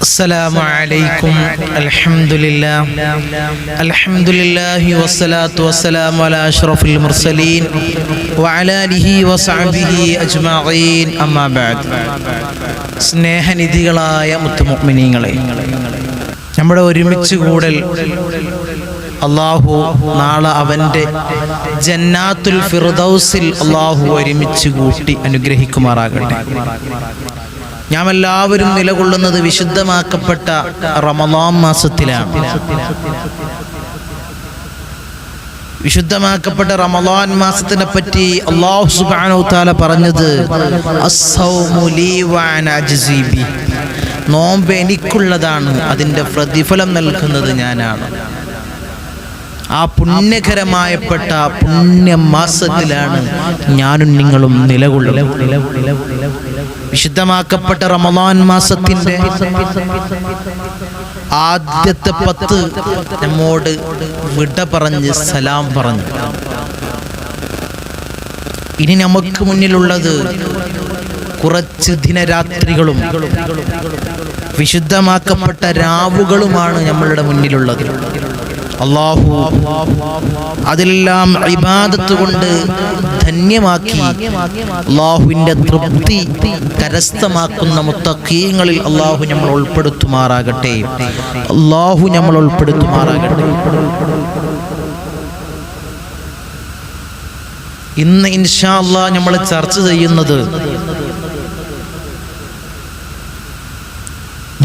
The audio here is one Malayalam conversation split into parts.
السلام عليكم الحمد لله الحمد لله والصلاة والسلام على أشرف المرسلين وعلى آله وصحبه أجمعين أما بعد സ്നേഹനിധികളായ മുത്തുമുഗ്മിനീങ്ങളെ നമ്മുടെ ഒരുമിച്ച് കൂടൽ അള്ളാഹു നാളെ അവൻ്റെ ജന്നാത്തുൽ ഫിർദൗസിൽ അള്ളാഹു ഒരുമിച്ച് കൂട്ടി അനുഗ്രഹിക്കുമാറാകട്ടെ നാം എല്ലാവരും നിലകൊള്ളുന്നത് വിശുദ്ധമാക്കപ്പെട്ട റമദാൻ മാസത്തിലാണ് വിശുദ്ധമാക്കപ്പെട്ട റമദാൻ മാസത്തിനെ പറ്റി അള്ളാഹു സുബ്ഹാനഹു താല പറഞ്ഞത്. നോമ്പ് എനിക്കുള്ളതാണ് അതിന്റെ പ്രതിഫലം നൽകുന്നത് ഞാനാണ് ആ പുണ്യകരമായപ്പെട്ട പുണ്യ മാസത്തിലാണ് ഞാനും നിങ്ങളും നിലകൊള്ളുന്നത്. വിശുദ്ധമാക്കപ്പെട്ട റമദാൻ മാസത്തിന്റെ ആദ്യത്തെ പത്ത് നമ്മോട് വിട പറഞ്ഞ് സലാം പറഞ്ഞു. ഇനി നമുക്ക് മുന്നിലുള്ളത് കുറച്ച് ദിനരാത്രികളും വിശുദ്ധമാക്കപ്പെട്ട രാവുകളുമാണ് നമ്മളുടെ മുന്നിലുള്ളത്. അള്ളാഹു അതിലെല്ലാം ഇബാദത്ത് കൊണ്ട് ധന്യമാക്കി. അള്ളാഹുവിന്റെ തൃപ്തി കരസ്ഥമാക്കുന്ന മുത്തക്കീങ്ങളിൽ അള്ളാഹു നമ്മൾ ഉൾപ്പെടുത്തുമാറാകട്ടെ. അള്ളാഹു നമ്മൾ ഉൾപ്പെടുത്തുമാറാകട്ടെ. ഇന്ന് ഇൻഷാ അള്ളാഹ് നമ്മൾ ചർച്ച ചെയ്യുന്നത്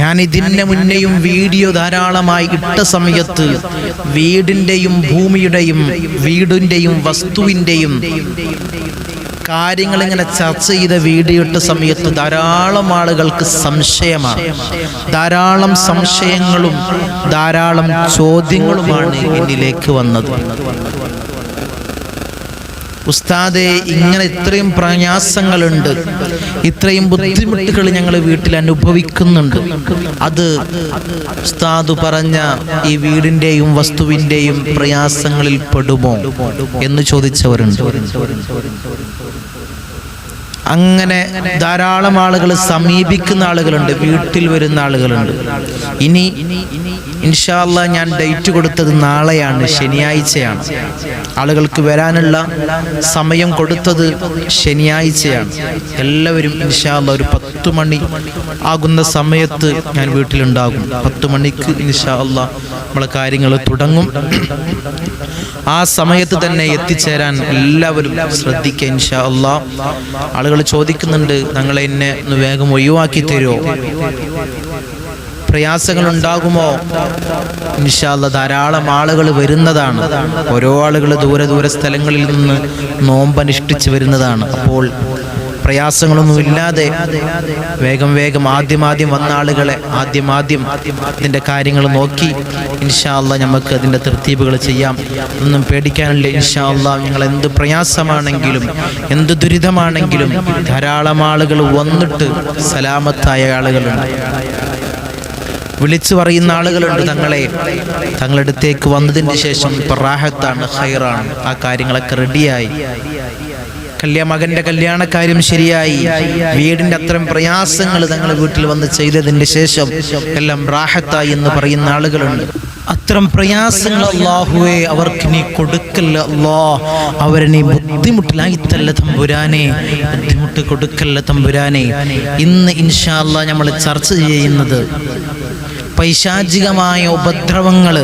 ഞാൻ ഇതിന്റെ മുന്നെയും വീഡിയോ ധാരാളമായി ഇട്ട സമയത്ത് വീടിന്റെയും ഭൂമിയുടെയും വീടിന്റെയും വസ്തുവിന്റെയും കാര്യങ്ങൾ ഇങ്ങനെ ചർച്ച ചെയ്ത വീഡിയോ ഇട്ട സമയത്ത് ധാരാളം ആളുകൾക്ക് സംശയമാണ്. ധാരാളം സംശയങ്ങളും ധാരാളം ചോദ്യങ്ങളുമാണ് എന്നിലേക്ക് വന്നത്. ഉസ്താദെ ഇങ്ങനെ ഇത്രയും പ്രയാസങ്ങളുണ്ട്. ഇത്രയും ബുദ്ധിമുട്ടുകൾ ഞങ്ങൾ വീട്ടിൽ അനുഭവിക്കുന്നുണ്ട്. അത് ഉസ്താദ് പറഞ്ഞ ഈ വീടിന്റെയും വസ്തുവിന്റെയും പ്രയാസങ്ങളിൽ പെടുമോ എന്ന് ചോദിച്ചവരുണ്ട്. അങ്ങനെ ധാരാളം ആളുകൾ സമീപിക്കുന്ന ആളുകളുണ്ട് വീട്ടിൽ വരുന്ന ആളുകളുണ്ട്. ഇനി ഇൻഷാല്ല ഞാൻ ഡേറ്റ് കൊടുത്തത് നാളെയാണ് ശനിയാഴ്ചയാണ്. ആളുകൾക്ക് വരാനുള്ള സമയം കൊടുത്തത് ശനിയാഴ്ചയാണ്. എല്ലാവരും ഇൻഷാല്ല ഒരു പത്ത് മണി ആകുന്ന സമയത്ത് ഞാൻ വീട്ടിലുണ്ടാകും. പത്ത് മണിക്ക് ഇൻഷാല്ല നമ്മളെ കാര്യങ്ങൾ തുടങ്ങും. ആ സമയത്ത് തന്നെ എത്തിച്ചേരാൻ എല്ലാവരും ശ്രദ്ധിക്കുക ഇൻഷാ അള്ളാ ആളുകൾ ചോദിക്കുന്നുണ്ട് ഞങ്ങൾ എന്നെ ഒന്ന് വേഗം ഒഴിവാക്കി തരുമോ? പ്രയാസങ്ങൾ ഉണ്ടാകുമോ ഇൻഷാല്ല ധാരാളം ആളുകൾ വരുന്നതാണ്. ഓരോ ആളുകൾ ദൂരെ ദൂരെ സ്ഥലങ്ങളിൽ നിന്ന് നോമ്പനുഷ്ഠിച്ച് വരുന്നതാണ്. അപ്പോൾ പ്രയാസങ്ങളൊന്നും ഇല്ലാതെ വേഗം വേഗം ആദ്യം ആദ്യം വന്ന ആളുകളെ ആദ്യം ആദ്യം ഇതിന്റെ കാര്യങ്ങൾ നോക്കി ഇൻഷാല്ല നമുക്ക് അതിന്റെ തൃത്തീപുകൾ ചെയ്യാം. ഒന്നും പേടിക്കാനില്ല. ഇൻഷാല്ല ഞങ്ങൾ എന്ത് പ്രയാസമാണെങ്കിലും എന്ത് ദുരിതമാണെങ്കിലും ധാരാളം ആളുകൾ വന്നിട്ട് സലാമത്തായ ആളുകളുണ്ട്. വിളിച്ചു പറയുന്ന ആളുകളുണ്ട് തങ്ങളെ. തങ്ങളുടെ അടുത്തേക്ക് വന്നതിന് ശേഷം പ്രാഹത്താണ് ഹൈറാണ് ആ കാര്യങ്ങളൊക്കെ റെഡിയായി. കല്യാണ മകന്റെ കല്യാണക്കാര്യം ശരിയായി. വീടിന്റെ അത്തരം പ്രയാസങ്ങൾ തങ്ങൾ വീട്ടിൽ വന്ന് ചെയ്തതിന് ശേഷം എല്ലാം റാഹത്തായി എന്ന് പറയുന്ന ആളുകളുണ്ട്. അത്തരം പ്രയാസങ്ങൾ അള്ളാഹുവെ അവർക്ക് നീ കൊടുക്കല്ല അള്ളാ. അവരെ നീ ബുദ്ധിമുട്ടിലായിത്തല്ല തമ്പുരാനെ. ബുദ്ധിമുട്ട് കൊടുക്കല്ല തമ്പുരാനെ. ഇന്ന് ഇൻഷാല്ല നമ്മൾ ചർച്ച ചെയ്യുന്നത് പൈശാചികമായ ഉപദ്രവങ്ങൾ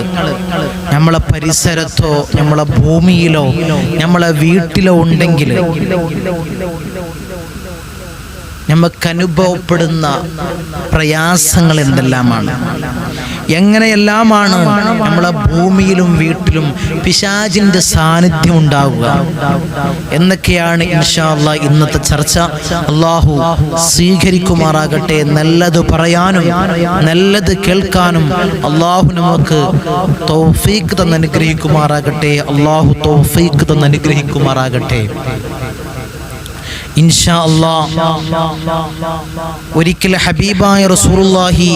നമ്മളെ പരിസരത്തോ നമ്മളെ ഭൂമിയിലോ നമ്മളെ വീട്ടിലോ ഉണ്ടെങ്കിൽ നമുക്ക് അനുഭവപ്പെടുന്ന പ്രയാസങ്ങൾ എന്തെല്ലാമാണ്? എങ്ങനെയെല്ലാമാണ് നമ്മളെ ഭൂമിയിലും വീട്ടിലും പിശാജിന്റെ സാന്നിധ്യം ഉണ്ടാവുക? എന്നൊക്കെയാണ് ഇൻഷാല്ല ഇന്നത്തെ ചർച്ച. അള്ളാഹു സ്വീകരിക്കുമാറാകട്ടെ. നല്ലത് പറയാനും നല്ലത് കേൾക്കാനും അള്ളാഹു നമുക്ക് തൗഫീഖ് തന്നനുഗ്രഹിക്കുമാറാകട്ടെ. അള്ളാഹു തൗഫീഖ് തന്ന് അനുഗ്രഹിക്കുമാറാകട്ടെ ഇൻഷാ ഒരിക്കൽ ഹബീബായ റസൂലുള്ളാഹി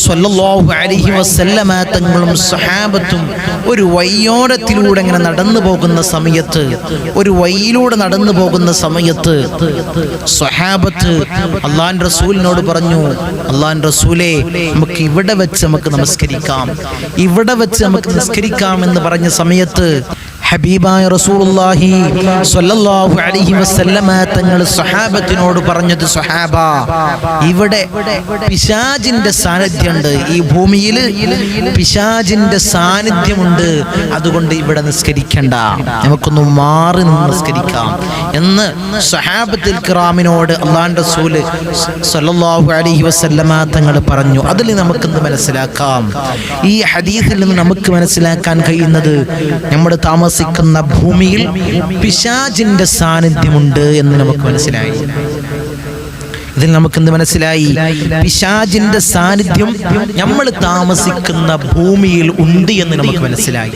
സ്വല്ലല്ലാഹു അലൈഹി വസല്ലമ തങ്ങളും സഹാബത്തും ഒരു വയ്യോരത്തിലൂടെ ഇങ്ങനെ നടന്നു പോകുന്ന സമയത്ത് ഒരു വയ്യിലൂടെ നടന്നു പോകുന്ന സമയത്ത് സ്വഹാബത്ത് അള്ളാൻ റസൂലിനോട് പറഞ്ഞു അള്ളാൻ റസൂലെ നമുക്ക് ഇവിടെ വെച്ച് നമുക്ക് നമസ്കരിക്കാം. ഇവിടെ വെച്ച് നമുക്ക് നമസ്കരിക്കാം എന്ന് പറഞ്ഞ സമയത്ത് ഹബീബായ റസൂലുള്ളാഹി സ്വല്ലല്ലാഹു അലൈഹി വസല്ലമ തങ്ങൾ സ്വഹാബത്തിനോട് പറഞ്ഞത് സ്വഹാബ ഇവിടെ പിശാജിന്റെ സാന്നിധ്യമുണ്ട്. ഈ ഭൂമിയിൽ പിശാജിന്റെ സാന്നിധ്യമുണ്ട്. അതുകൊണ്ട് ഇവിടെ നിസ്കരിക്കണ്ട. നമുക്കൊന്ന് മാറി നിന്ന് നിസ്കരിക്കാം. എന്ന് സ്വഹാബത്തിൽ കിറാമിനോട് അള്ളാൻ റസൂൽ സ്വല്ലല്ലാഹു അലൈഹി വസല്ലമ തങ്ങൾ പറഞ്ഞു. അതിൽ നമുക്കിന്ന് മനസ്സിലാക്കാം. ഈ ഹദീസിൽ നിന്ന് നമുക്ക് മനസ്സിലാക്കാൻ കഴിയുന്നത് നമ്മുടെ താമസിക്കുന്ന ഭൂമിയിൽ പിശാജിന്റെ സാന്നിധ്യമുണ്ട് എന്ന് നമുക്ക് മനസ്സിലായി. ഇതിൽ നമുക്ക് എന്ത് മനസ്സിലായി? പിശാജിന്റെ സാന്നിധ്യം നമ്മൾ താമസിക്കുന്ന ഭൂമിയിൽ ഉണ്ട് എന്ന് നമുക്ക് മനസ്സിലായി.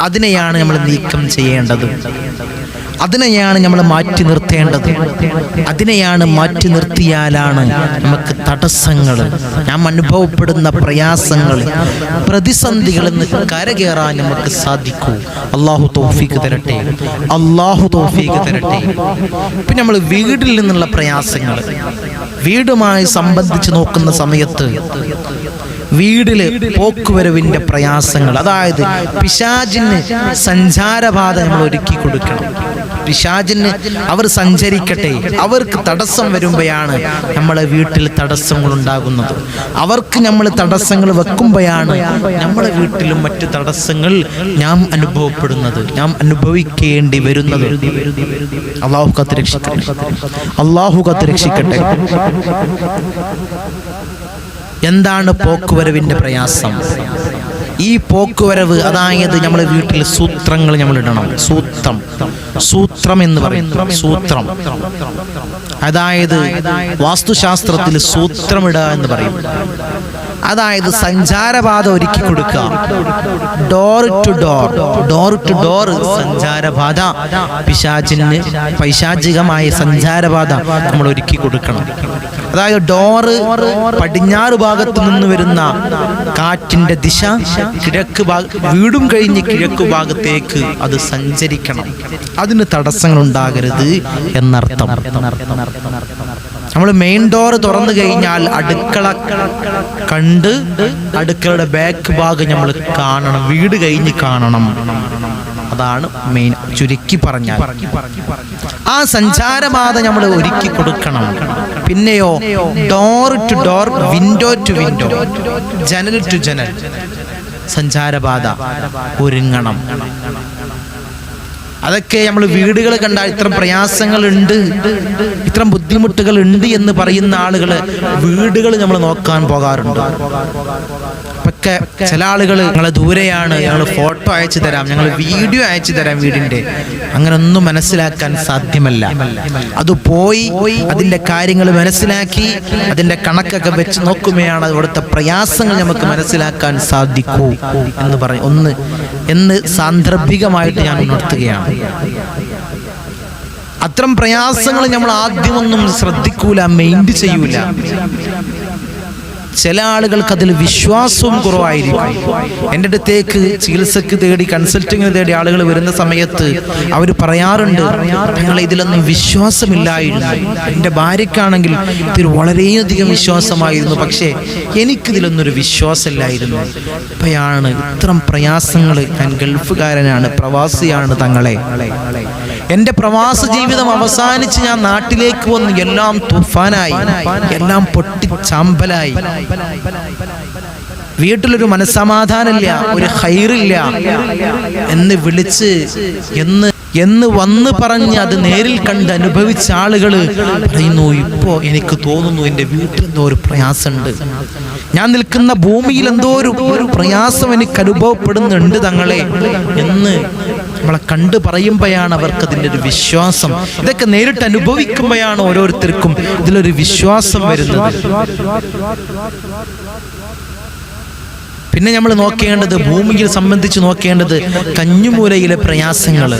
അതിനെയാണ് നമ്മൾ നീക്കം ചെയ്യേണ്ടത്. അതിനെയാണ് നമ്മൾ മാറ്റി നിർത്തേണ്ടത്. അതിനെയാണ് മാറ്റി നിർത്തിയാലാണ് നമുക്ക് തടസ്സങ്ങൾ. നാം അനുഭവപ്പെടുന്ന പ്രയാസങ്ങൾ പ്രതിസന്ധികളിൽ നിന്ന് കരകയറാൻ നമുക്ക് സാധിക്കൂ. അള്ളാഹു തോഫീക്ക് തരട്ടെ. അള്ളാഹു തോഫീക്ക് തരട്ടെ. പിന്നെ നമ്മൾ വീടിൽ നിന്നുള്ള പ്രയാസങ്ങൾ. വീടുമായി സംബന്ധിച്ച് നോക്കുന്ന സമയത്ത് വീടിൽ പോക്കുവരവിന്റെ പ്രയാസങ്ങൾ. അതായത് പിശാചിന് സഞ്ചാരപാത നമ്മൾ ഒരുക്കി കൊടുക്കണം. പിശാചിന് അവർ സഞ്ചരിക്കട്ടെ. അവർക്ക് തടസ്സം വരുമ്പോഴാണ് നമ്മളെ വീട്ടിൽ തടസ്സങ്ങൾ ഉണ്ടാകുന്നത്. അവർക്ക് നമ്മൾ തടസ്സങ്ങൾ വെക്കുമ്പോഴാണ് നമ്മളെ വീട്ടിലും മറ്റു തടസ്സങ്ങൾ നാം അനുഭവപ്പെടുന്നത്. നാം അനുഭവിക്കേണ്ടി വരുന്നത്. അള്ളാഹു കത്ത് രക്ഷിക്കട്ടെ. അള്ളാഹു കത്ത് രക്ഷിക്കട്ടെ. എന്താണ് പോക്കുവരവിന്റെ പ്രയാസം? ഈ പോക്കുവരവ് അതായത് നമ്മൾ വീട്ടിൽ സൂത്രങ്ങൾ നമ്മൾ ഇടണം സൂത്രം. സൂത്രം എന്ന് പറയും. സൂത്രം. അതായത് വാസ്തുശാസ്ത്രത്തിൽ സൂത്രമിടുക എന്ന് പറയും. അതായത് സഞ്ചാരപാത ഒരുക്കി കൊടുക്കുക. Door to door door to door സഞ്ചാരപാത. പിശാചിന് പൈശാചികമായ സഞ്ചാരപാത നമ്മൾ ഒരുക്കി കൊടുക്കണം. അതായത് ഡോറ് പടിഞ്ഞാറ് ഭാഗത്ത് നിന്ന് വരുന്ന കാറ്റിന്റെ ദിശ കിഴക്ക് ഭാഗ വീടും കഴിഞ്ഞ് കിഴക്ക് ഭാഗത്തേക്ക് അത് സഞ്ചരിക്കണം. അതിന് തടസ്സങ്ങൾ ഉണ്ടാകരുത് എന്നർത്ഥം. നമ്മൾ മെയിൻ ഡോർ തുറന്നു കഴിഞ്ഞാൽ അടുക്കള കണ്ട് അടുക്കളയുടെ ബാക്ക് ഭാഗം നമ്മൾ കാണണം. വീട് കഴിഞ്ഞ് കാണണം. അതാണ് മെയിൻ ചുരുക്കി പറഞ്ഞാൽ. ആ സഞ്ചാരപാത നമ്മൾ ഒരുക്കി കൊടുക്കണം. പിന്നെയോ door to door window to window ജനൽ ടു ജനൽ സഞ്ചാരപാത ഒരുങ്ങണം. അതൊക്കെ നമ്മൾ വീടുകൾ കണ്ടാൽ ഇത്ര പ്രയാസങ്ങൾ ഉണ്ട് ഇത്ര ബുദ്ധിമുട്ടുകൾ ഉണ്ട് എന്ന് പറയുന്ന ആളുകൾ വീടുകൾ നമ്മൾ നോക്കാൻ പോകാറുണ്ട്. ഒക്കെ ചില ആളുകൾ ഞങ്ങൾ ദൂരെയാണ് ഞങ്ങൾ ഫോട്ടോ അയച്ചു തരാം ഞങ്ങൾ വീഡിയോ അയച്ചു തരാം വീടിന്റെ അങ്ങനെ ഒന്നും മനസ്സിലാക്കാൻ സാധ്യമല്ല. അത് പോയി അതിന്റെ കാര്യങ്ങൾ മനസ്സിലാക്കി അതിന്റെ കണക്കൊക്കെ വെച്ച് നോക്കുമ്പോഴാണ് അവിടുത്തെ പ്രയാസങ്ങൾ നമുക്ക് മനസ്സിലാക്കാൻ സാധിക്കൂ എന്ന് പറയും ഒന്ന് എന്ന് സാന്ദർഭികമായിട്ട് ഞാൻ ഉണർത്തുകയാണ് അത്തരം പ്രയാസങ്ങൾ നമ്മൾ ആദ്യമൊന്നും ശ്രദ്ധിക്കൂല മെയിൻഡ് ചെയ്യൂല. ചില ആളുകൾക്ക് അതിൽ വിശ്വാസവും കുറവായിരിക്കും. എന്റെ അടുത്തേക്ക് ചികിത്സക്ക് തേടി കൺസൾട്ടിങ്ങിന് തേടി ആളുകൾ വരുന്ന സമയത്ത് അവർ പറയാറുണ്ട് ഞങ്ങൾ ഇതിലൊന്നും വിശ്വാസമില്ലായിരുന്നു. എന്റെ ഭാര്യയ്ക്കാണെങ്കിൽ ഇതിൽ വളരെയധികം വിശ്വാസമായിരുന്നു. പക്ഷേ എനിക്കിതിലൊന്നൊരു വിശ്വാസമില്ലായിരുന്നു. ഇപ്പോഴാണ് ഇത്തരം പ്രയാസങ്ങൾ ഞാൻ ഗൾഫുകാരനാണ് പ്രവാസിയാണ് തങ്ങളെ. എന്റെ പ്രവാസ ജീവിതം അവസാനിച്ച് ഞാൻ നാട്ടിലേക്ക് വന്ന് എല്ലാം തുഫാനായി എല്ലാം പൊട്ടിച്ചാമ്പലായി. വീട്ടിലൊരു മനസ്സമാധാനമില്ല ഒരു ഹൈറില്ല എന്ന് വിളിച്ച് എന്ന് എന്ന് വന്ന് പറഞ്ഞ് അത് നേരിൽ കണ്ട് അനുഭവിച്ച ആളുകൾ പറയുന്നു ഇപ്പോ എനിക്ക് തോന്നുന്നു എന്റെ വീട്ടിൽ എന്തോ ഒരു പ്രയാസമുണ്ട്. ഞാൻ നിൽക്കുന്ന ഭൂമിയിൽ എന്തോ ഒരു ഒരു പ്രയാസം എനിക്ക് അനുഭവപ്പെടുന്നുണ്ട് തങ്ങളെ. എന്ന് നമ്മളെ കണ്ടു പറയുമ്പോഴാണ് അവർക്ക് അതിന്റെ ഒരു വിശ്വാസം. ഇതൊക്കെ നേരിട്ട് അനുഭവിക്കുമ്പോഴാണ് ഓരോരുത്തർക്കും ഇതിലൊരു വിശ്വാസം വരുന്നത്. പിന്നെ നമ്മൾ നോക്കേണ്ടത് ഭൂമിയിൽ സംബന്ധിച്ച് നോക്കേണ്ടത് കഞ്ഞുമൂലയിലെ പ്രയാസങ്ങൾ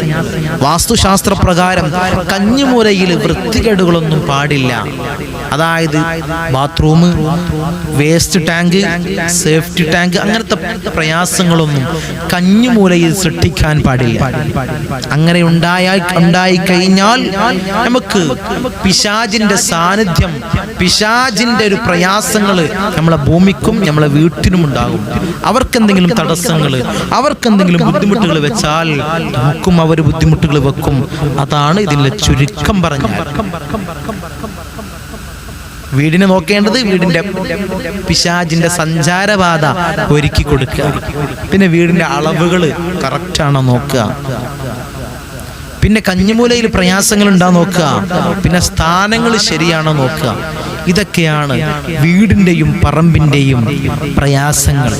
വാസ്തുശാസ്ത്ര പ്രകാരം കഞ്ഞുമൂലയിൽ വൃത്തികേടുകളൊന്നും പാടില്ല. അതായത് bathroom waste tank safety tank അങ്ങനത്തെ പ്രയാസങ്ങളൊന്നും കഞ്ഞുമൂലയിൽ സൃഷ്ടിക്കാൻ പാടില്ല. അങ്ങനെ ഉണ്ടായാൽ ഉണ്ടായി കഴിഞ്ഞാൽ നമുക്ക് പിശാജിന്റെ സാന്നിധ്യം പിശാജിന്റെ ഒരു പ്രയാസങ്ങൾ നമ്മളെ ഭൂമിക്കും നമ്മളെ വീട്ടിനും ഉണ്ടാകും അവർക്കെന്തെങ്കിലും തടസ്സങ്ങൾ അവർക്കെന്തെങ്കിലും ബുദ്ധിമുട്ടുകൾ വെച്ചാൽ നമുക്കും അവർ ബുദ്ധിമുട്ടുകൾ വെക്കും. അതാണ് ഇതിന്റെ ചുരുക്കം പറഞ്ഞാൽ. വീടിനെ നോക്കേണ്ടത് വീടിന്റെ പിശാജിന്റെ സഞ്ചാരപാത ഒരുക്കി കൊടുക്കുക. പിന്നെ വീടിന്റെ അളവുകൾ കറക്റ്റാണോ നോക്കുക. പിന്നെ കഞ്ഞിമൂലയിൽ പ്രയാസങ്ങൾ ഉണ്ടാ നോക്കുക. പിന്നെ സ്ഥാനങ്ങൾ ശരിയാണോ നോക്കുക. ഇതൊക്കെയാണ് വീടിന്റെയും പറമ്പിന്റെയും പ്രയാസങ്ങൾ.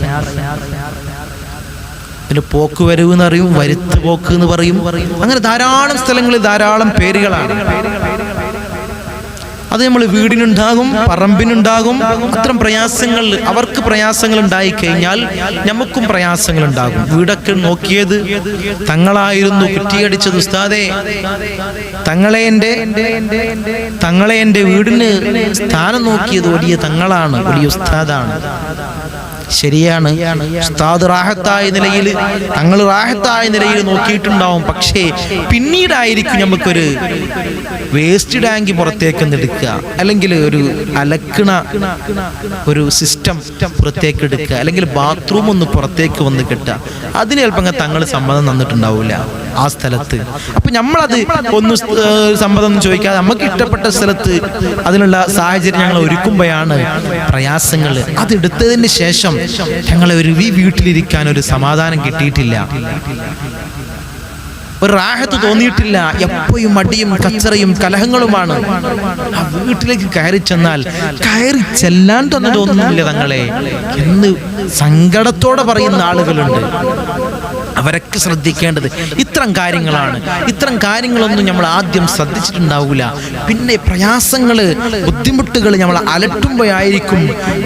പിന്നെ പോക്ക് വരവ് എന്ന് പറയും വരുത്ത് പോക്ക് എന്ന് പറയും. അങ്ങനെ ധാരാളം സ്ഥലങ്ങളിൽ ധാരാളം പേരുകളാണ്. അത് നമ്മൾ വീടിനുണ്ടാകും പറമ്പിനുണ്ടാകും അത്തരം പ്രയാസങ്ങൾ അവർക്ക് പ്രയാസങ്ങൾ ഉണ്ടായി കഴിഞ്ഞാൽ നമുക്കും പ്രയാസങ്ങൾ ഉണ്ടാകും വീടൊക്കെ നോക്കിയത് തങ്ങളായിരുന്നു കുറ്റിയടിച്ചത് ഉസ്താദേ. തങ്ങളെ എന്റെ തങ്ങളെ എന്റെ വീടിന് സ്ഥാനം നോക്കിയത് വലിയ തങ്ങളാണ് വലിയ ഉസ്താദാണ്. ശരിയാണ്. ഉസ്താദ് റാഹത്തായ നിലയിൽ തങ്ങൾ റാഹത്തായ നിലയിൽ നോക്കിയിട്ടുണ്ടാവും. പക്ഷേ പിന്നീടായിരിക്കും നമുക്കൊരു വേസ്റ്റ് ടാങ്ക് പുറത്തേക്ക് എടുക്കുക. അല്ലെങ്കിൽ ഒരു അലക്കണ ഒരു സിസ്റ്റം പുറത്തേക്ക് എടുക്കുക. അല്ലെങ്കിൽ ബാത്റൂം ഒന്ന് പുറത്തേക്ക് വന്ന് കിട്ടുക. അതിന് ചിലപ്പോൾ തങ്ങൾ സമ്മതം തന്നിട്ടുണ്ടാവില്ല ആ സ്ഥലത്ത്. അപ്പൊ നമ്മളത് ഒന്ന് സമ്മതം ചോദിക്കാതെ നമുക്ക് ഇഷ്ടപ്പെട്ട സ്ഥലത്ത് അതിനുള്ള സാഹചര്യം ഞങ്ങൾ ഒരുക്കുമ്പോഴാണ് പ്രയാസങ്ങൾ അതെടുത്തതിന് ശേഷം ഞങ്ങളെ ഒരു ഈ വീട്ടിലിരിക്കാൻ ഒരു സമാധാനം കിട്ടിയിട്ടില്ല. ഒരു റാഹത്ത് തോന്നിയിട്ടില്ല. എപ്പോഴും അടിയും കച്ചറയും കലഹങ്ങളുമാണ്. ആ വീട്ടിലേക്ക് കയറി ചെന്നാൽ കയറി ചെല്ലാൻ തന്നെ തോന്നുന്നില്ല തങ്ങളെ. എന്ന് സങ്കടത്തോടെ പറയുന്ന ആളുകളുണ്ട്. അവരൊക്കെ ശ്രദ്ധിക്കേണ്ടത് ഇത്തരം കാര്യങ്ങളാണ്. ഇത്തരം കാര്യങ്ങളൊന്നും നമ്മൾ ആദ്യം ശ്രദ്ധിച്ചിട്ടുണ്ടാവില്ല പിന്നെ പ്രയാസങ്ങൾ ബുദ്ധിമുട്ടുകൾ നമ്മൾ അലട്ടുമ്പോഴായിരിക്കും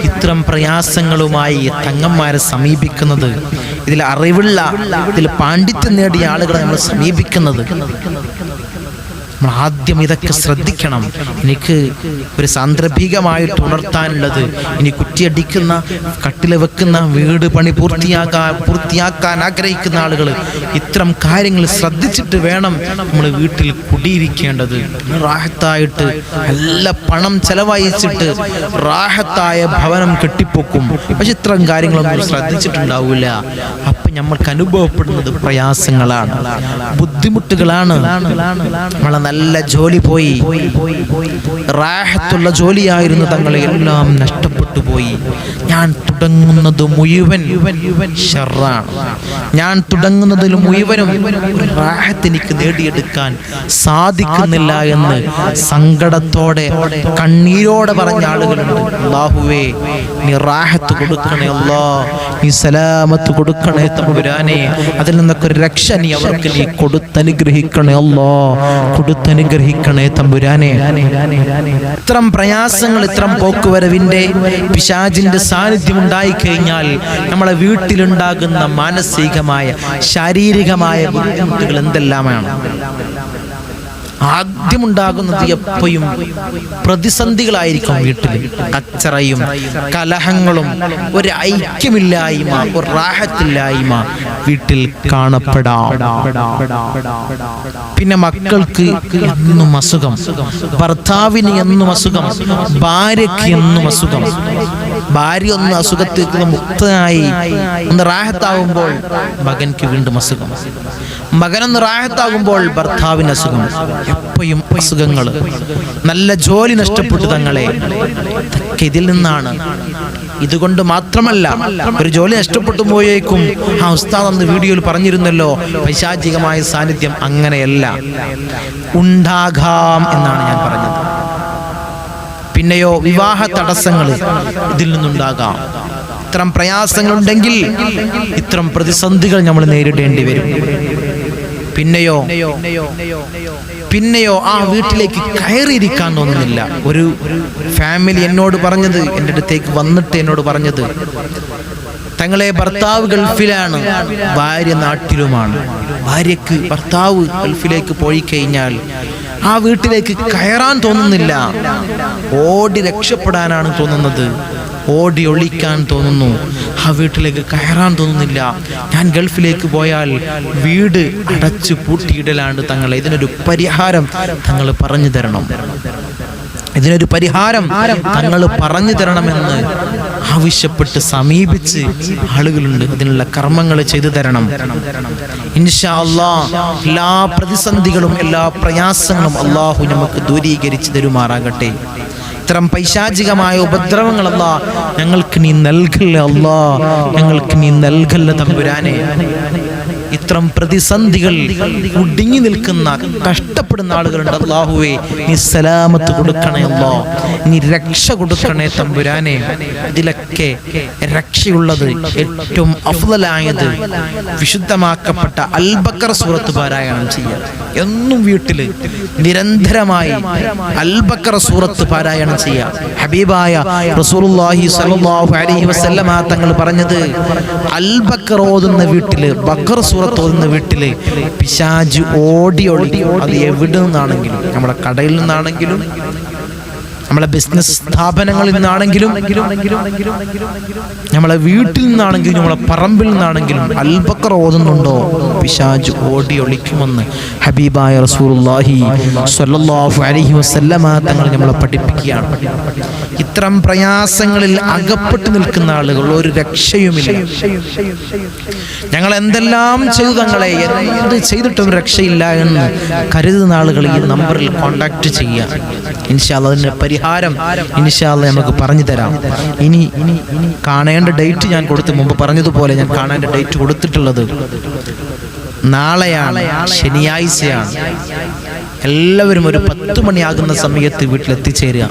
ഇത്തരം പ്രയാസങ്ങളുമായി തങ്ങന്മാരെ സമീപിക്കുന്നത്. ഇതിൽ അറിവുള്ള ഇതിൽ പാണ്ഡിത്യം നേടിയ ആളുകളെ നമ്മൾ സമീപിക്കുന്നത്. നമ്മൾ ആദ്യം ഇതൊക്കെ ശ്രദ്ധിക്കണം. എനിക്ക് ഒരു സാന്ദർഭികമായിട്ട് ഉണർത്താനുള്ളത് ഇനി കുറ്റിയടിക്കുന്ന കട്ടിൽ വെക്കുന്ന വീട് പണി പൂർത്തിയാക്കാൻ പൂർത്തിയാക്കാൻ ആഗ്രഹിക്കുന്ന ആളുകൾ ഇത്തരം കാര്യങ്ങൾ ശ്രദ്ധിച്ചിട്ട് വേണം നമ്മൾ വീട്ടിൽ കുടിയിരിക്കേണ്ടത്. റാഹത്തായിട്ട് നല്ല പണം ചെലവഴിച്ചിട്ട് റാഹത്തായ ഭവനം കെട്ടിപ്പൊക്കും. പക്ഷെ ഇത്തരം കാര്യങ്ങളൊന്നും ശ്രദ്ധിച്ചിട്ടുണ്ടാവില്ല. അപ്പൊ നമ്മൾക്ക് അനുഭവപ്പെടുന്നത് പ്രയാസങ്ങളാണ് ബുദ്ധിമുട്ടുകളാണ്. നമ്മളെ നല്ല ജോലി പോയി. റാഹത്തുള്ള ജോലിയായിരുന്നു തങ്ങളെ എല്ലാം നഷ്ടപ്പെട്ടു പോയി. ഞാൻ തുടങ്ങുന്നത് മുഴുവൻ ഷെറാണ്. ഞാൻ തുടങ്ങുന്നതിൽ മുഴുവനും റാഹത്ത് എനിക്ക് നേടിയെടുക്കാൻ സാധിക്കുന്നില്ല എന്ന് സങ്കടത്തോടെ കണ്ണീരോടെ പറഞ്ഞ ആളുകളുണ്ട്. അള്ളാഹുവേ നീ റാഹത്ത് കൊടുക്കണേ അല്ലാ. നീ സലാമത്ത് കൊടുക്കണേ തമ്പുരാനെ. അതിൽ നിന്നൊക്കെ ഒരു രക്ഷ നീ അവർക്ക് നീ കൊടുത്തനുഗ്രഹിക്കണേ അല്ലോ. കൊടുത്തനുഗ്രഹിക്കണേ തമ്പുരാനെ. ഇത്തരം പ്രയാസങ്ങൾ ഇത്തരം പോക്കുവരവിന്റെ പിശാചിന്റെ സാന്നിധ്യം ഉണ്ടായി കഴിഞ്ഞാൽ നമ്മളെ വീട്ടിലുണ്ടാകുന്ന മാനസികമായ ശാരീരികമായ ബുദ്ധിമുട്ടുകൾ എന്തെല്ലാമാണ്? ആദ്യം ഉണ്ടാകുന്നത് എപ്പോഴും പ്രതിസന്ധികളായിരിക്കും വീട്ടിൽ. കച്ചറയും കലഹങ്ങളും ഒരു ഐക്യമില്ലായ്മ ഒരു റാഹത്തില്ലായ്മ വീട്ടിൽ കാണപ്പെടാം. പിന്നെ മക്കൾക്ക് എന്നും അസുഖം ഭർത്താവിന് എന്നും അസുഖം ഭാര്യയ്ക്ക് എന്നും അസുഖം. ഭാര്യ ഒന്ന് അസുഖത്തിൽ മുക്തനായി ഒന്ന് റാഹത്താവുമ്പോൾ മകൻക്ക് വീണ്ടും അസുഖം. മകനൊന്ന് റാഹത്താകുമ്പോൾ ഭർത്താവിന് അസുഖം. എപ്പോഴും അസുഖങ്ങൾ നല്ല ജോലി നഷ്ടപ്പെട്ടു തങ്ങളെ. ഇതിൽ നിന്നാണ്. ഇതുകൊണ്ട് മാത്രമല്ല ഒരു ജോലി നഷ്ടപ്പെട്ടു പോയേക്കും. ആ ഉസ്താദ് അന്ന് വീഡിയോയിൽ പറഞ്ഞിരുന്നല്ലോ പൈശാചികമായ സാന്നിധ്യം അങ്ങനെയല്ല. ഉണ്ടാകാം എന്നാണ് ഞാൻ പറഞ്ഞത്. പിന്നെയോ വിവാഹ തടസ്സങ്ങൾ ഇതിൽ നിന്നുണ്ടാകാം. ഇത്തരം പ്രയാസങ്ങളുണ്ടെങ്കിൽ ഇത്തരം പ്രതിസന്ധികൾ നമ്മൾ നേരിടേണ്ടി വരും. പിന്നെയോ? പിന്നെയോ? ആ വീട്ടിലേക്ക് കയറിയിരിക്കാൻ തോന്നുന്നില്ല. ഒരു ഫാമിലി എന്നോട് പറഞ്ഞത് എന്റെ അടുത്തേക്ക് വന്നിട്ട് എന്നോട് പറഞ്ഞത്. തങ്ങളെ ഭർത്താവ് ഗൾഫിലാണ് ഭാര്യ നാട്ടിലുമാണ്. ഭാര്യക്ക് ഭർത്താവ് ഗൾഫിലേക്ക് പോയി കഴിഞ്ഞാൽ ആ വീട്ടിലേക്ക് കയറാൻ തോന്നുന്നില്ല. ഓടി രക്ഷപ്പെടാനാണ് തോന്നുന്നത്. ഓടി ഒളിക്കാൻ തോന്നുന്നു. ആ വീട്ടിലേക്ക് കയറാൻ തോന്നുന്നില്ല. ഞാൻ ഗൾഫിലേക്ക് പോയാൽ വീട് അടച്ചു പൂട്ടിയിടലാണ് തങ്ങൾ ഇതിനൊരു പരിഹാരം തങ്ങൾ പറഞ്ഞു തരണം. ഇതിനൊരു പരിഹാരം തങ്ങൾ പറഞ്ഞു തരണമെന്ന് ആവശ്യപ്പെട്ട് സമീപിച്ച് ആളുകളുണ്ട്. ഇതിനുള്ള കർമ്മങ്ങൾ ചെയ്തു തരണം. ഇൻഷാ അല്ലാ എല്ലാ പ്രതിസന്ധികളും എല്ലാ പ്രയാസങ്ങളും അള്ളാഹു നമുക്ക് ദൂരീകരിച്ച് തരുമാറാകട്ടെ. ഇത്തരം പൈശാചികമായ ഉപദ്രവങ്ങൾ അല്ലാ. ഞങ്ങൾക്ക് നീ നൽകല്ലേ അല്ലാ. ഞങ്ങൾക്ക് നീ നൽകല്ല തമ്പുരാനെ. ഇത്തരം പ്രതിസന്ധികൾ കുടുങ്ങി നിൽക്കുന്ന കഷ്ടപ്പെടുന്ന ആളുകളുണ്ട്. അള്ളാഹുവേ നീ സലാമത്ത് കൊടുക്കണേ അല്ലോ. നീ രക്ഷ കൊടുക്കണേ തമ്പുരാനെ. ഇതിലൊക്കെ രക്ഷയുള്ളത് ഏറ്റവും അഫ്ലായത് വിശുദ്ധമാക്കപ്പെട്ട അൽബക്കർ സൂറത്ത് പാരായണം ചെയ്യുക എന്നും വീട്ടിൽ നിരന്തരമായി അൽബക്കർ സൂറത്ത് പാരായണം ചെയ്യുക ഹബീബായ റസൂലുള്ളാഹി സ്വല്ലല്ലാഹു അലൈഹി വസല്ലമ തങ്ങൾ പറഞ്ഞത് അൽബക്കർ ഓതുന്ന വീട്ടിൽ ബക്കർ ഓതുന്ന വീട്ടിൽ പിശാജ് ഓടി ഓടി അത് എവിടെ നിന്നാണെങ്കിലും നമ്മുടെ കടയിൽ നിന്നാണെങ്കിലും നമ്മളെ ബിസിനസ് സ്ഥാപനങ്ങളിൽ നിന്നാണെങ്കിലും നമ്മളെ വീട്ടിൽ നിന്നാണെങ്കിലും നമ്മളെ പറമ്പിൽ നിന്നാണെങ്കിലും അൽബക്കർ ഓതുന്നുണ്ടോ? പിശാജ് ഓടി ഒളിക്കുമെന്ന് ഹബീബായ റസൂലുള്ളാഹി സ്വല്ലല്ലാഹു അലൈഹി വസല്ലമ തങ്ങൾ നമ്മളെ പഠിപ്പിക്കുകയാണ്. ഇത്തരം പ്രയാസങ്ങളിൽ അകപ്പെട്ടു നിൽക്കുന്ന ആളുകൾ ഒരു രക്ഷയുമില്ല. ഞങ്ങൾ എന്തെല്ലാം ചെയ്തു തങ്ങളെ? എന്ത് ചെയ്തിട്ടും രക്ഷയില്ല എന്ന് കരുതുന്ന ആളുകൾ ഈ നമ്പറിൽ കോണ്ടാക്ട് ചെയ്യുക. ഇൻഷാല്ല അതിന്റെ പരിഹാരം ഇൻഷാല്ല നമുക്ക് പറഞ്ഞു തരാം. ഇനി കാണേണ്ട ഡേറ്റ് ഞാൻ കൊടുത്ത് മുമ്പ് പറഞ്ഞതുപോലെ ഞാൻ കാണേണ്ട ഡേറ്റ് കൊടുത്തിട്ടുള്ളത് നാളെയാണ് ശനിയാഴ്ചയാണ്. എല്ലാവരും ഒരു പത്ത് മണിയാകുന്ന സമയത്ത് വീട്ടിലെത്തിച്ചേരുക.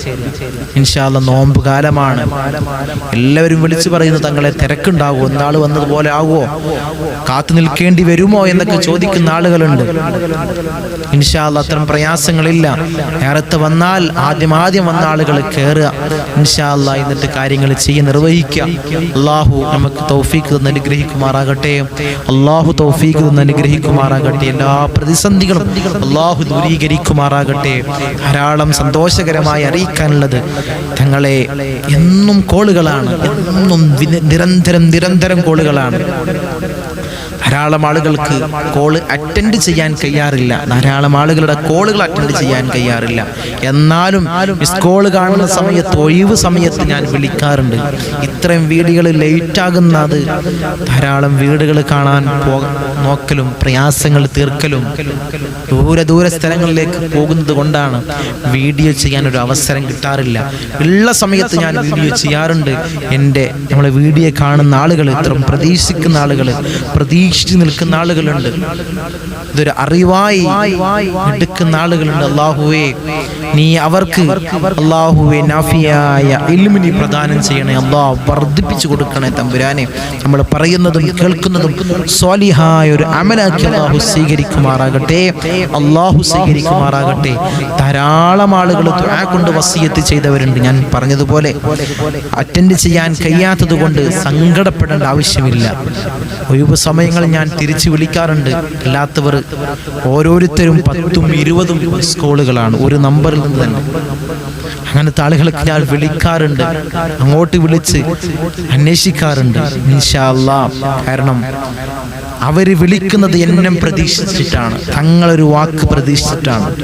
ഇൻഷാല്ല നോമ്പ് കാലമാണ്. എല്ലാവരും വിളിച്ചു പറയുന്നു തങ്ങളെ തിരക്കുണ്ടാകുമോ? എന്നാൾ വന്നതുപോലെ ആകുമോ? കാത്തു നിൽക്കേണ്ടി വരുമോ? എന്നൊക്കെ ചോദിക്കുന്ന ആളുകളുണ്ട്. ഇൻഷാല്ല അത്തരം പ്രയാസങ്ങളില്ല. നേരത്തെ വന്നാൽ ആദ്യം ആദ്യം വന്ന ആളുകൾ കയറുക ഇൻഷാല്ല എന്നിട്ട് കാര്യങ്ങൾ ചെയ്യ നിർവഹിക്കുക. അള്ളാഹു നമുക്ക് തൗഫീഖ് തന്ന് അനുഗ്രഹിക്കുമാറാകട്ടെ. അള്ളാഹു തൗഫീക്ക് തന്ന് അനുഗ്രഹിക്കുമാറാകട്ടെ. എല്ലാ പ്രതിസന്ധികളും അള്ളാഹു ദൂരീകരിക്കുമാറാകട്ടെ ധാരാളം സന്തോഷകരമായി അറിയിക്കാനുള്ളത് തങ്ങളെ എന്നും കോളുകളാണ്. എന്നും നിരന്തരം നിരന്തരം കോളുകളാണ്. ധാരാളം ആളുകൾക്ക് കോൾ അറ്റൻഡ് ചെയ്യാൻ കഴിയാറില്ല. ധാരാളം ആളുകളുടെ കോളുകൾ അറ്റൻഡ് ചെയ്യാൻ കഴിയാറില്ല. എന്നാലും മിസ് കോൾ കാണുന്ന സമയത്ത് ഒഴിവ് സമയത്ത് ഞാൻ വിളിക്കാറുണ്ട്. ഇത്രയും വീടുകൾ ലേറ്റ് ആകുന്നത് ധാരാളം വീടുകൾ കാണാൻ പോ നോക്കലും പ്രയാസങ്ങൾ തീർക്കലും ദൂരെ ദൂരെ സ്ഥലങ്ങളിലേക്ക് പോകുന്നത് കൊണ്ടാണ് വീഡിയോ ചെയ്യാൻ ഒരു അവസരം കിട്ടാറില്ല. ഉള്ള സമയത്ത് ഞാൻ വീഡിയോ ചെയ്യാറുണ്ട്. എന്റെ നമ്മളെ വീഡിയോ കാണുന്ന ആളുകൾ ഇത്രയും പ്രതീക്ഷിക്കുന്ന ആളുകൾ പ്രതീക്ഷിച്ച് നിൽക്കുന്ന ആളുകളുണ്ട്. ഇതൊരു അറിവായി എടുക്കുന്ന ആളുകളുണ്ട്. അള്ളാഹുവേ നീ അവർക്ക് അള്ളാഹുവെ നാഫിയായ ഇൽമിനി പ്രദാനം ചെയ്യണേ. അള്ളാഹ് വർദ്ധിപ്പിച്ചു കൊടുക്കണേ തമ്പുരാനെ. നമ്മൾ പറയുന്നതും കേൾക്കുന്നതും സ്വാലിഹായ ഒരു അമലാക്കി അള്ളാഹു സ്വീകരിക്കുമാറാകട്ടെ. അള്ളാഹു സ്വീകരിക്കുമാറാകട്ടെ. ധാരാളം ആളുകൾ കൊണ്ട് വസീയത്ത് ചെയ്തവരുണ്ട്. ഞാൻ പറഞ്ഞതുപോലെ അറ്റൻഡ് ചെയ്യാൻ കഴിയാത്തത് കൊണ്ട് സങ്കടപ്പെടേണ്ട ആവശ്യമില്ല. ഒഴിവ് സമയങ്ങളിൽ ഞാൻ തിരിച്ചു വിളിക്കാറുണ്ട്. അല്ലാത്തവർ ഓരോരുത്തരും പത്തും ഇരുപതും സ്കൂളുകളാണ്. ഒരു നമ്പറിൽ നിന്ന് തന്നെ. അങ്ങനത്തെ ആളുകൾക്ക് ഞാൻ വിളിക്കാറുണ്ട്. അങ്ങോട്ട് വിളിച്ച് അന്വേഷിക്കാറുണ്ട്. കാരണം അവർ വിളിക്കുന്നത് എന്നെ പ്രതീക്ഷിച്ചിട്ടാണ്. തങ്ങളൊരു വാക്ക് പ്രതീക്ഷിച്ചിട്ടാണ്.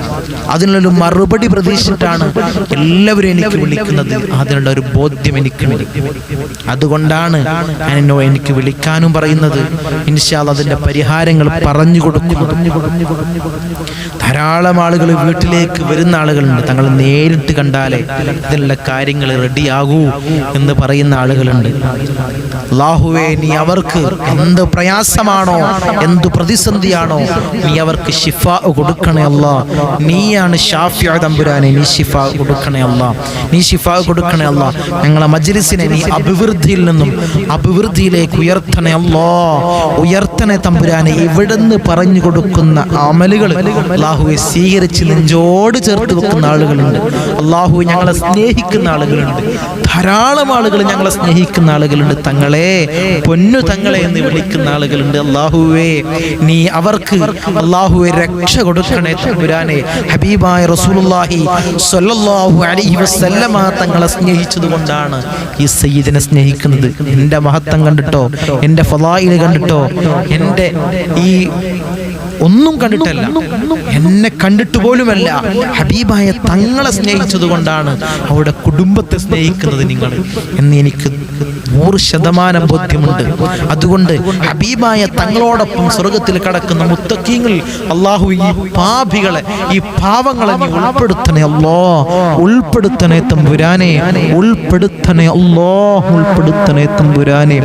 അതിനുള്ളൊരു മറുപടി പ്രതീക്ഷിച്ചിട്ടാണ് എല്ലാവരും എനിക്ക് വിളിക്കുന്നത്. അതിനുള്ള ഒരു ബോധ്യം എനിക്ക് അതുകൊണ്ടാണ് ഞാൻ എന്നോ എനിക്ക് വിളിക്കാനും പറയുന്നത്. ഇൻഷാൽ അതിന്റെ പരിഹാരങ്ങൾ പറഞ്ഞു കൊടുക്കും ധാരാളം ആളുകൾ വീട്ടിലേക്ക് വരുന്ന ആളുകളുണ്ട്. തങ്ങൾ നേരിട്ട് കണ്ടാലേ ഇതിനുള്ള കാര്യങ്ങൾ റെഡിയാകൂ എന്ന് പറയുന്ന ആളുകളുണ്ട്. അള്ളാഹുവേ നീ അവർക്ക് എന്ത് പ്രയാസമാണ് പ്രയാസമാണോ എന്തു പ്രതിസന്ധിയാണോ? നീ അവർക്ക് ഷിഫ കൊടുക്കണേ അല്ല. നീയാണ് ഷാഫിയ തമ്പുരാനെ നീ ഷിഫ കൊടുക്കണേ അല്ല. നീ ഷിഫ കൊടുക്കണേ അല്ല. ഞങ്ങളെ മജ്ലിസിനെ നീ അഭിവൃദ്ധിയിൽ നിന്നും അഭിവൃദ്ധിയിലേക്ക് ഉയർത്തണേ അല്ലോ. ഉയർത്തണേ തമ്പുരാനെ ഇവിടുന്ന് പറഞ്ഞു കൊടുക്കുന്ന അമലുകൾ അള്ളാഹുവെ സ്വീകരിച്ച് നെഞ്ചോട് ചേർത്ത് വെക്കുന്ന ആളുകളുണ്ട്. അള്ളാഹു ഞങ്ങളെ സ്നേഹിക്കുന്ന ആളുകളുണ്ട്. ധാരാളം ആളുകൾ ഞങ്ങളെ സ്നേഹിക്കുന്ന ആളുകളുണ്ട്. തങ്ങളെ പൊന്നു തങ്ങളെ എന്ന് വിളിക്കുന്ന ആളുകളുണ്ട്. അള്ളാഹുവേ നീ അവർക്ക് അള്ളാഹുവെ രക്ഷ കൊടുക്കണേ തമ്പുരാനെ. ഹബീബായ റസൂലുള്ളാഹി സ്വല്ലല്ലാഹു അലൈഹി വസല്ലമ തങ്ങളെ സ്നേഹിച്ചതുകൊണ്ടാണ് ഈ സയ്യിദിനെ സ്നേഹിക്കുന്നത്. എന്റെ മഹത്വം കണ്ടിട്ടോ എന്റെ ഫലായിൽ കണ്ടിട്ടോ എന്റെ ഈ ഒന്നും കണ്ടിട്ടല്ല. എന്നെ കണ്ടിട്ട് പോലുമല്ല. ഹബീബായ തങ്ങളെ സ്നേഹിച്ചത് കൊണ്ടാണ് കുടുംബത്തെ സ്നേഹിക്കുന്നത് നിങ്ങൾ. എന്ന് എനിക്ക് നൂറ് ശതമാനം ബോധ്യമുണ്ട്. അതുകൊണ്ട് ഹബീബായ തങ്ങളോടൊപ്പം സ്വർഗത്തിൽ കടക്കുന്ന മുത്തക്കീങ്ങൾ അള്ളാഹു ഈ പാപികളെ ഈ പാവങ്ങളെ നീ ഉൾപ്പെടുത്തണേ അല്ലോ. ഉൾപ്പെടുത്തണേ തമ്പുരാനെ. ഉൾപ്പെടുത്തണേ അല്ലോ. ഉൾപ്പെടുത്തണേ തമ്പുരാനെ.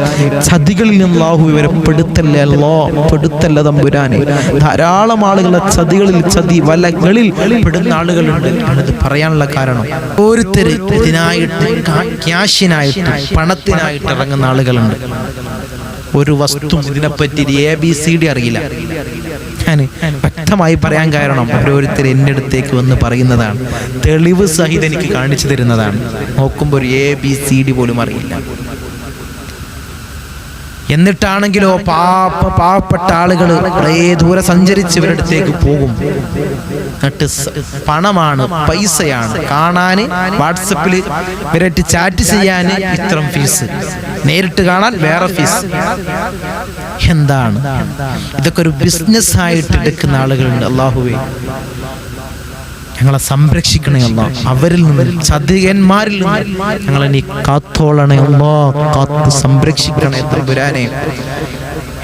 ചതികളിൽ നിന്ന് അള്ളാഹു ഇവരെ പെടുത്തല്ലേ അല്ലോ. പെടുത്തല്ല തമ്പുരാനെ. ധാരാളം ആളുകളെ ചതികളിൽ ചതി വലകളിൽ പെടുന്ന ആളുകളുണ്ട്. എന്നത് പറയാനുള്ള കാരണം ഓരോരുത്തർ ഇതിനായിട്ട് ക്യാഷിനായിട്ട് പണത്തിനായിട്ട് ഇറങ്ങുന്ന ആളുകളുണ്ട്. ഒരു വസ്തു ഇതിനെപ്പറ്റി എ ബി സി ഡി അറിയില്ല. ഞാൻ വ്യക്തമായി പറയാൻ കാരണം ഓരോരുത്തർ എന്റെ അടുത്തേക്ക് വന്ന് പറയുന്നതാണ്. തെളിവ് സഹിതം എനിക്ക് കാണിച്ചു തരുന്നതാണ്. നോക്കുമ്പോൾ ഒരു എ ബി സി ഡി പോലും അറിയില്ല. എന്നിട്ടാണെങ്കിലോ പാപ്പ പാവപ്പെട്ട ആളുകൾ കുറേ ദൂരെ സഞ്ചരിച്ച് ഇവരുടെ അടുത്തേക്ക് പോകും. എന്നിട്ട് പണമാണ് പൈസയാണ്. കാണാൻ വാട്സപ്പിൽ ഇവരായിട്ട് ചാറ്റ് ചെയ്യാൻ ഇത്രം ഫീസ് നേരിട്ട് കാണാൻ വേറെ ഫീസ് എന്താണ്? ഇതൊക്കെ ഒരു ബിസിനസ് ആയിട്ട് എടുക്കുന്ന ആളുകളുണ്ട്. അള്ളാഹുവേ ഞങ്ങളെ സംരക്ഷിക്കണേ അല്ല. അവരിൽ നിന്ന് ചതികന്മാരിൽ ഞങ്ങളെ നീ കാത്തോളണേ അല്ലോ. കാത്ത് സംരക്ഷിക്കണേ തമ്പുരാനെ.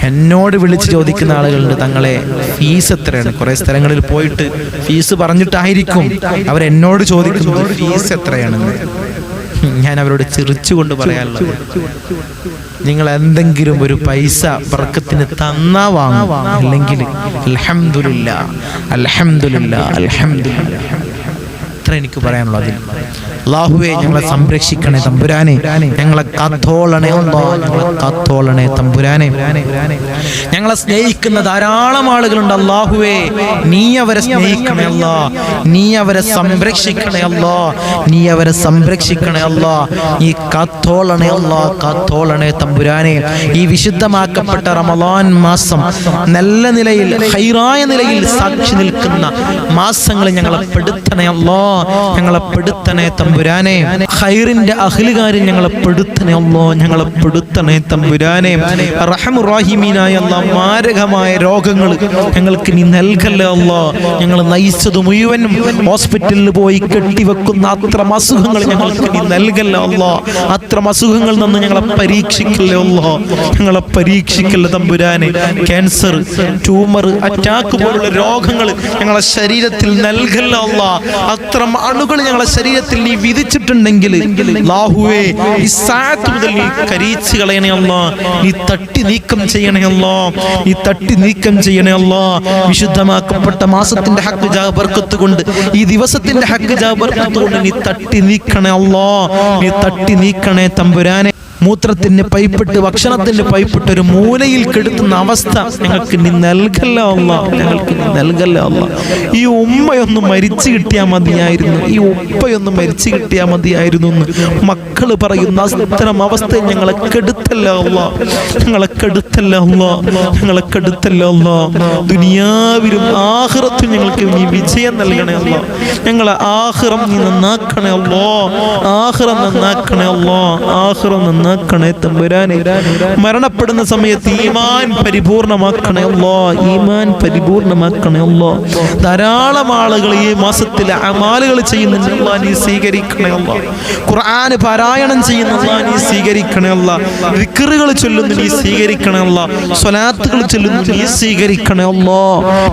എന്നോട് വിളിച്ച് ചോദിക്കുന്ന ആളുകളുണ്ട് തങ്ങളെ ഫീസ് എത്രയാണ്? കുറെ സ്ഥലങ്ങളിൽ പോയിട്ട് ഫീസ് പറഞ്ഞിട്ടായിരിക്കും. അവരെന്നോട് ചോദിക്കുന്നത് ഫീസ് എത്രയാണെന്ന്. ഞാൻ അവരോട് ചിരിച്ചുകൊണ്ട് പറയാനുള്ളത്. നിങ്ങൾ എന്തെങ്കിലും ഒരു പൈസ പറക്കത്തിന് തന്നാ വാങ്ങും. അല്ലെങ്കിൽ അൽഹംദുലില്ല അൽഹംദുലില്ല അൽഹംദുലില്ല. ഇത്ര എനിക്ക് പറയാനുള്ളത് അള്ളാഹുവെ ഞങ്ങളെ സംരക്ഷിക്കണേ തമ്പുരാനെ. ഞങ്ങളെ കാത്തോളണേ ഞങ്ങളെ കാത്തോളണേ തമ്പുരാനെ. ഞങ്ങളെ സ്നേഹിക്കുന്ന ധാരാളം ആളുകളുണ്ട് അള്ളാഹുവേ. നീ അവരെ സ്നേഹിക്കണേ അല്ലാ നീ അവരെ സംരക്ഷിക്കണേ അല്ലാ നീ അവരെ സംരക്ഷിക്കണേ അല്ലാ നീ കാത്തോളണേ അല്ലാ കാത്തോളണേ തമ്പുരാനെ. ഈ വിശുദ്ധമാക്കപ്പെട്ട റമളാൻ മാസം നല്ല നിലയിൽ ഹൈറായ നിലയിൽ സാക്ഷി നിൽക്കുന്ന മാസങ്ങളിൽ ഞങ്ങളെ പെടുത്തണേ അല്ലാ ഞങ്ങളെ പെടുത്തണേ തമ്പുരാനെ ഹൈറിന്റെ അഖിലുകാരൻ ഞങ്ങളെ പെടുത്തണേ അല്ലോ ഞങ്ങളെ പെടുത്തണേ തമ്പുരാനെ. റഹമുറാഹിമീനായ അല്ലാ മാരകമായ രോഗങ്ങൾ ഞങ്ങൾക്ക് നീ നൽകല്ലേ അല്ലോ ഞങ്ങൾ നയിച്ചത് മുഴുവനും ഹോസ്പിറ്റലിൽ പോയി കെട്ടിവെക്കുന്ന അത്ര അസുഖങ്ങൾ ഞങ്ങൾക്ക് നീ നൽകല്ലേ അല്ലോ അത്ര അസുഖങ്ങളിൽ നിന്ന് ഞങ്ങളെ പരീക്ഷിക്കല്ലേ അല്ലോ ഞങ്ങളെ പരീക്ഷിക്കല്ലേ തമ്പുരാനെ. ക്യാൻസർ ട്യൂമർ അറ്റാക്ക് പോലുള്ള രോഗങ്ങൾ ഞങ്ങളെ ശരീരത്തിൽ നൽകല്ല അല്ല അത്ര അണുകൾ ഞങ്ങളെ ശരീരത്തിൽ നീ വിധിച്ചിട്ടുണ്ടെങ്കിൽ ലാഹുവേ ഈ സാത്ത് മുതൽ നീ കരീച്ച് കളയണേ നീ തട്ടി നീക്കം ചെയ്യണേ അല്ല നീ തട്ടി നീക്കം ചെയ്യണേ അല്ല. വിശുദ്ധമാക്കപ്പെട്ട മാസത്തിന്റെ ഹക്ക് ജാബർക്കത്ത് കൊണ്ട് ഈ ദിവസത്തിന്റെ ഹക്ക് ജാബർക്കത്ത് കൊണ്ട് നീ തട്ടി നീക്കണേ അല്ലോ നീ തട്ടി നീക്കണേ തമ്പുരാനെ. മൂത്രത്തിന് പൈപ്പിട്ട് ഭക്ഷണത്തിന്റെ പൈപ്പിട്ട് ഒരു മൂലയിൽ കെടുത്തുന്ന അവസ്ഥ ഞങ്ങൾക്ക് നീ നൽകല്ല ഞങ്ങൾക്ക് നീ നൽകല്ല ഈ ഉമ്മയൊന്ന് മരിച്ചു കിട്ടിയാൽ മതിയായിരുന്നു. ഈ ഉപ്പയൊന്ന് മരിച്ചു കിട്ടിയാൽ മതിയായിരുന്നു എന്ന് മക്കൾ പറയുന്ന അത്തരം അവസ്ഥ ഞങ്ങളെ കെടുത്തല്ല ഞങ്ങളെ കെടുത്തല്ല ഞങ്ങളെ കെടുത്തല്ല ദുനിയാവിലും ആഹ്റത്തും ഞങ്ങൾക്ക് നീ വിജയം നൽകണേ അല്ല. ഞങ്ങളെ ആഹ്റം നീ നന്നാക്കണേ അല്ലോ. ആഹ്റം നന്നാക്കണേ അല്ലോ. ആഹ്റം നന്നാക്കണേ തമ്പുരാനെ. മരണപ്പെടുന്ന സമയത്ത് ഈമാൻ പരിപൂർണമാക്കണേ അല്ലോ ഈമാൻ പരിപൂർണമാക്കണേ അല്ലോ ധാരാളം ആളുകൾ ഈ മാസത്തിൽ അമാലുകൾ ചെയ്യുന്ന അല്ലാ നീ സ്വീകരിക്കണേ അല്ല ഖുർആൻ പാരായണം ചെയ്യുന്ന നീ സ്വീകരിക്കണേ അല്ല വിക്കറുകൾ ചൊല്ലുന്നു നീ സ്വീകരിക്കണേ അല്ല സ്വലാത്തുകൾ ചൊല്ലുന്ന നീ സ്വീകരിക്കണേ അല്ലോ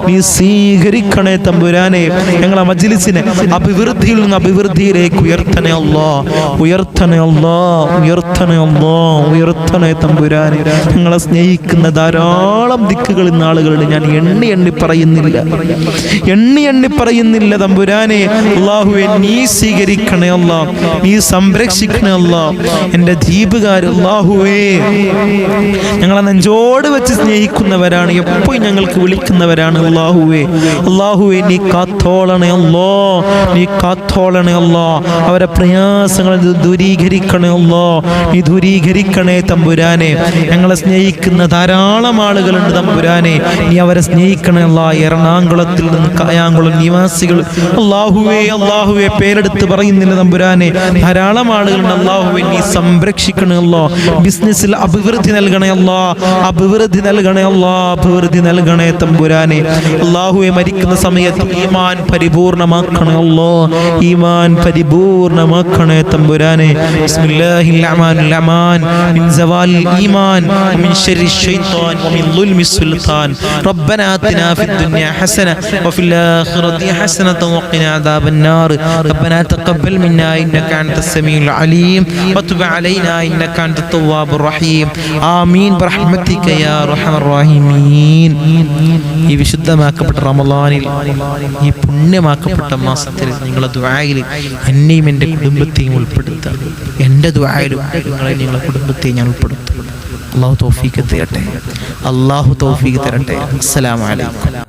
നീ സ്വീകരിക്കണേ തമ്പുരാനെ. ഞങ്ങളെ മജ്ലിസിനെ അഭിവൃദ്ധിയിൽ നിന്ന് അഭിവൃദ്ധിയിലേക്ക് ഉയർത്തണേ അല്ലോ ഉയർത്തണേ അല്ലോ ഉയർത്തണേ അല്ലാ ഉയർത്തണേ സ്നേഹിക്കുന്ന ധാരാളം ദിക്കുകൾ ഇന്ന് ആളുകളുണ്ട് ഞാൻ എണ്ണി എണ്ണി പറയുന്നില്ല. എണ്ണി എണ്ണി പറയുന്നില്ല തമ്പുരാനെ. അള്ളാഹുവെ നീ സ്വീകരിക്കണേ അല്ല. നീ സംരക്ഷിക്കണേ അല്ല. എന്റെ ദ്വീപുകാർ അള്ളാഹുവേ. ഞങ്ങളെ നെഞ്ചോട് വെച്ച് സ്നേഹിക്കുന്നവരാണ്. എപ്പോഴും ഞങ്ങൾക്ക് വിളിക്കുന്നവരാണ് അള്ളാഹുവേ. അള്ളാഹുവെ നീ കാത്തോളണേ അല്ലോ. നീ കാത്തോളണേ അല്ലോ. അവരെ പ്രയാസങ്ങൾ ദൂരീകരിക്കണേ അല്ലോ. നീ ദൂരീകരിക്കണേ തമ്പുരാനെ. ഞങ്ങളെ സ്നേഹിക്കുന്ന ധാരാളം ആളുകളുണ്ട് തമ്പുരാനെ. നീ അവരെ സ്നേഹിക്കണേ അല്ല. എറണാകുളത്തിൽ നിന്ന് കായാങ്കുളം നിവാസികൾ. അള്ളാഹുവേ അള്ളാഹുവേ പേരെടുത്ത് പറയുന്നില്ല തമ്പുരാനെ. ധാരാളം ആളുകളുണ്ട് അള്ളാഹുവെ നീ സംരക്ഷിക്കണേ അല്ലോ. ബിസിനസ്സിൽ അഭിവൃദ്ധി നൽകണേ അല്ലോ. അഭിവൃദ്ധി നൽകണേ അല്ലോ. അഭിവൃദ്ധി നൽകണേ തമ്പുരാനെ. അള്ളാഹുവെ മരിക്കുന്ന സമയത്ത് ഈമാൻ പരിപൂർണമാക്കണേ അല്ലോ. ഈമാൻ പരിപൂർണമാക്കണേ തമ്പുരാനെ. ബിസ്മില്ലാഹിൽ റഹ്മാനിൽ റഹ്മാൻ മിൻ സവാലിൽ ഈമാൻ ومن شر الشيطان ومن ظلم السلطان ربنا آتنا في الدنيا حسنة وفي الآخرة حسنة وقنا عذاب النار ربنا تقبل منا إنك أنت السميع العليم وتب علينا إنك أنت التواب الرحيم آمين برحمتك يا أرحم الراحمين ഈ വിശുദ്ധമാക്കപ്പെട്ട റമലാനിൽ ഈ പുണ്യമാക്കപ്പെട്ട മാസത്തിൽ നിങ്ങളെ ദ്വായിൽ എന്നെയും എൻ്റെ കുടുംബത്തെയും ഉൾപ്പെടുത്തുക എൻ്റെ ദ്വായിലും നിങ്ങളെ നിങ്ങളെ കുടുംബത്തെ ഞാൻ ഉൾപ്പെടുത്തും. അള്ളാഹു തോഫീക്ക് തരട്ടെ. അള്ളാഹു തോഫീക്ക് തരട്ടെ. അസ്സലാമലൈക്കും